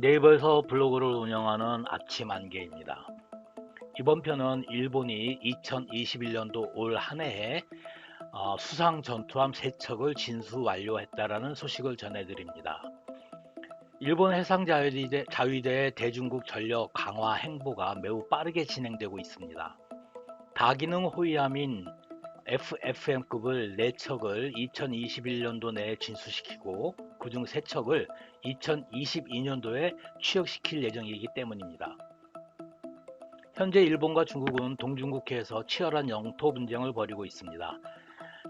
네이버에서 블로그를 운영하는 아침 안개입니다. 이번 편은 일본이 2021년도 올 한 해에 어, 수상 전투함 3척을 진수 완료했다라는 소식을 전해드립니다. 일본 해상 자위대 자위대의 대중국 전력 강화 행보가 매우 빠르게 진행되고 있습니다. 다기능 호위함인 FFM급을 4척을 2021년도 내에 진수시키고 그중 3척을 2022년도에 취역시킬 예정이기 때문입니다. 현재 일본과 중국은 동중국해에서 치열한 영토 분쟁을 벌이고 있습니다.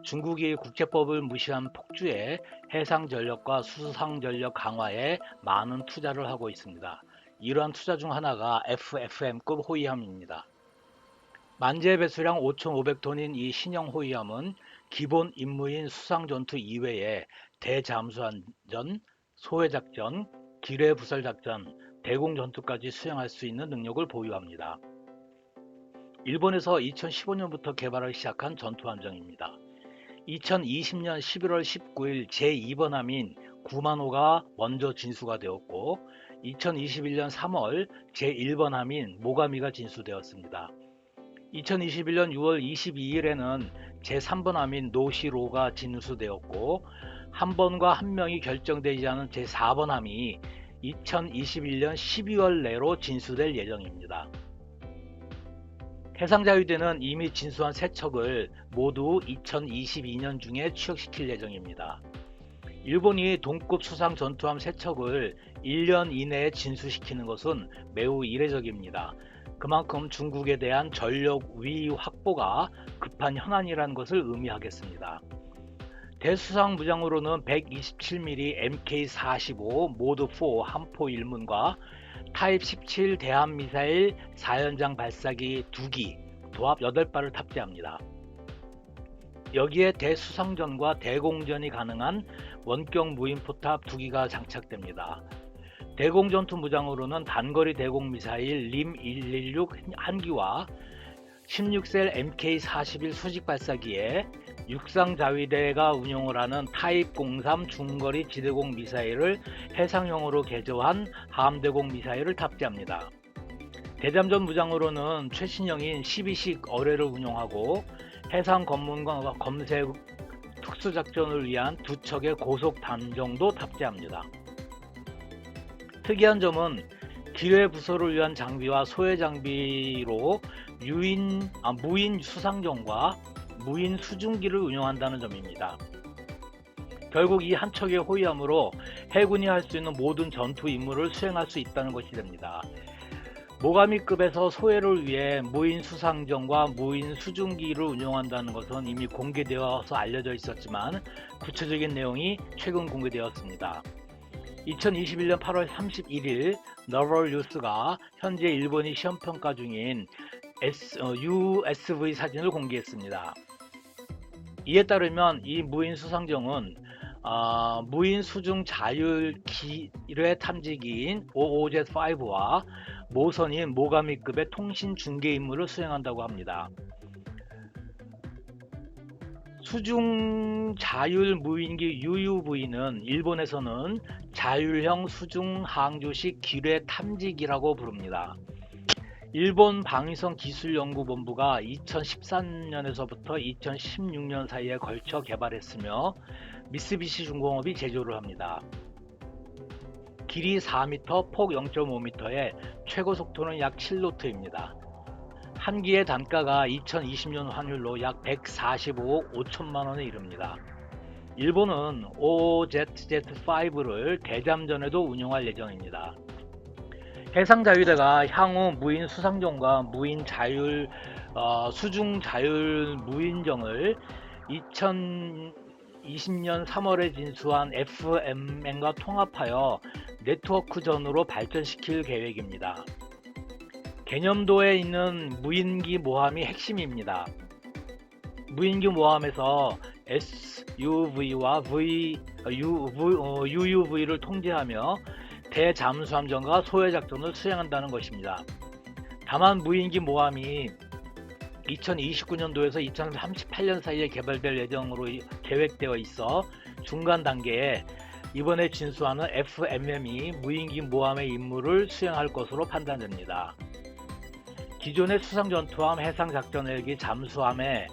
중국이 국제법을 무시한 폭주에 해상 전력과 수상 전력 강화에 많은 투자를 하고 있습니다. 이러한 투자 중 하나가 FFM급 호위함입니다. 만재 배수량 5,500톤인 이 신형 호위함은 기본 임무인 수상 전투 이외에 대잠수함전, 소해작전, 기뢰 부설 작전, 대공 전투까지 수행할 수 있는 능력을 보유합니다. 일본에서 2015년부터 개발을 시작한 전투함정입니다. 2020년 11월 19일 제2번 함인 구만호가 먼저 진수가 되었고 2021년 3월 제1번 함인 모가미가 진수되었습니다. 2021년 6월 22일에는 제3번 함인 노시로가 진수되었고 한 번과 한 명이 결정되지 않은 제4번 함이 2021년 12월 내로 진수될 예정입니다. 해상자위대는 이미 진수한 세 척을 모두 2022년 중에 취역시킬 예정입니다. 일본이 동급 수상 전투함 세 척을 1년 이내에 진수시키는 것은 매우 이례적입니다. 그만큼 중국에 대한 전력 위 확보가 급한 현안이라는 것을 의미하겠습니다. 대수상 무장으로는 127mm MK45 모드 4 함포 1문과 타입 17 대함 미사일 4연장 발사기 2기 도합 8발을 탑재합니다. 여기에 대수상전과 대공전이 가능한 원격 무인 포탑 2기가 장착됩니다. 대공전투 무장으로는 단거리 대공 미사일 림 116 한기와 16셀 MK41 수직 발사기에 육상 자위대가 운용을 하는 타입 03 중거리 지대공 미사일을 해상용으로 개조한 함대공 미사일을 탑재합니다. 대잠전 무장으로는 최신형인 12식 어뢰를 운용하고 해상 검문과 검색 특수작전을 위한 두 척의 고속 단정도 탑재합니다. 특이한 점은 기뢰 부서를 위한 장비와 소해 장비로 유인, 아, 무인 수상정과 무인 수중기를 운영한다는 점입니다. 결국 이 한 척의 호위함으로 해군이 할 수 있는 모든 전투 임무를 수행할 수 있다는 것이 됩니다. 모가미급에서 소해를 위해 무인 수상정과 무인 수중기를 운영한다는 것은 이미 공개되어서 알려져 있었지만 구체적인 내용이 최근 공개되었습니다. 2021년 8월 31일 너럴 뉴스가 현재 일본이 시험 평가 중인 S, 어, USV 사진을 공개했습니다. 이에 따르면 이 무인 수상정은 어, 무인 수중 자율 기뢰 탐지기인 OOZ5와 모선인 모가미급의 통신 중계 임무를 수행한다고 합니다. 수중 자율 무인기 UUV는 일본에서는 자율형 수중 항주식 기뢰 탐지기라고 부릅니다. 일본 방위성 기술연구본부가 2013년에서부터 2016년 사이에 걸쳐 개발했으며 미쓰비시 중공업이 제조를 합니다. 길이 4m, 폭 0.5m에 최고 속도는 약 7노트입니다. 한 기의 단가가 2020년 환율로 약 145억 5천만 원에 이릅니다. 일본은 OZZ5를 대잠전에도 운용할 예정입니다. 해상자위대가 향후 무인 수상정과 무인 자율 어, 수중 자율 무인정을 2020년 3월에 진수한 FMN과 통합하여 네트워크전으로 발전시킬 계획입니다. 개념도에 있는 무인기 모함이 핵심입니다. 무인기 모함에서 SUV와 v, UV, 어, UUV를 통제하며 대잠수함전과 소해작전을 수행한다는 것입니다. 다만 무인기 모함이 2029년도에서 2038년 사이에 개발될 예정으로 계획되어 있어 중간 단계에 이번에 진수하는 FMM이 무인기 모함의 임무를 수행할 것으로 판단됩니다. 기존의 수상전투함 해상작전 헬기 잠수함에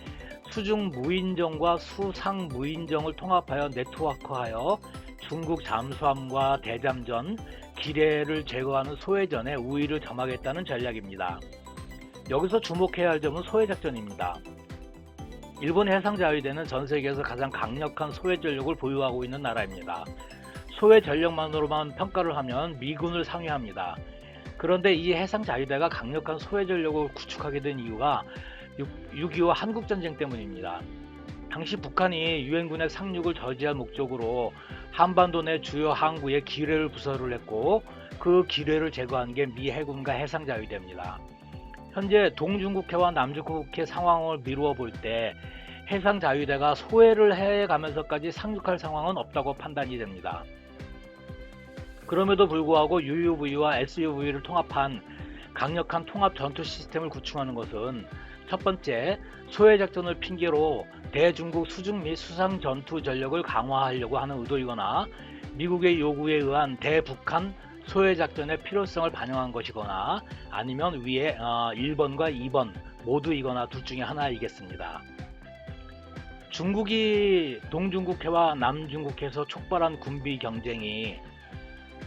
수중 무인정과 수상 무인정을 통합하여 네트워크하여 중국 잠수함과 대잠전, 기뢰를 제거하는 소해전에 우위를 점하겠다는 전략입니다. 여기서 주목해야 할 점은 소해작전입니다. 일본 해상자위대는 전 세계에서 가장 강력한 소해 전력을 보유하고 있는 나라입니다. 소해 전력만으로만 평가를 하면 미군을 상회합니다. 그런데 이 해상 자위대가 강력한 소해 전력을 구축하게 된 이유가 6.25 한국전쟁 때문입니다. 당시 북한이 유엔군의 상륙을 저지할 목적으로 한반도 내 주요 항구에 기뢰를 부설을 했고 그 기뢰를 제거한 게 미 해군과 해상자위대입니다. 현재 동중국해와 남중국해 상황을 미루어 볼 때 해상자위대가 소외를 해가면서까지 상륙할 상황은 없다고 판단이 됩니다. 그럼에도 불구하고 UUV와 SUV를 통합한 강력한 통합 전투 시스템을 구축하는 것은 첫 번째, 소해 작전을 핑계로 대중국 수중 및 수상 전투 전력을 강화하려고 하는 의도이거나 미국의 요구에 의한 대북한 소해 작전의 필요성을 반영한 것이거나 아니면 위에 어, 1번과 2번 모두이거나 둘 중에 하나이겠습니다. 중국이 동중국해와 남중국해에서 촉발한 군비 경쟁이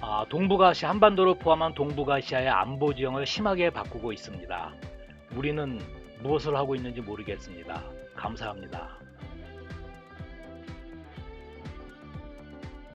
아, 동북아시아 한반도를 포함한 동북아시아의 안보 지형을 심하게 바꾸고 있습니다. 우리는 무엇을 하고 있는지 모르겠습니다. 감사합니다.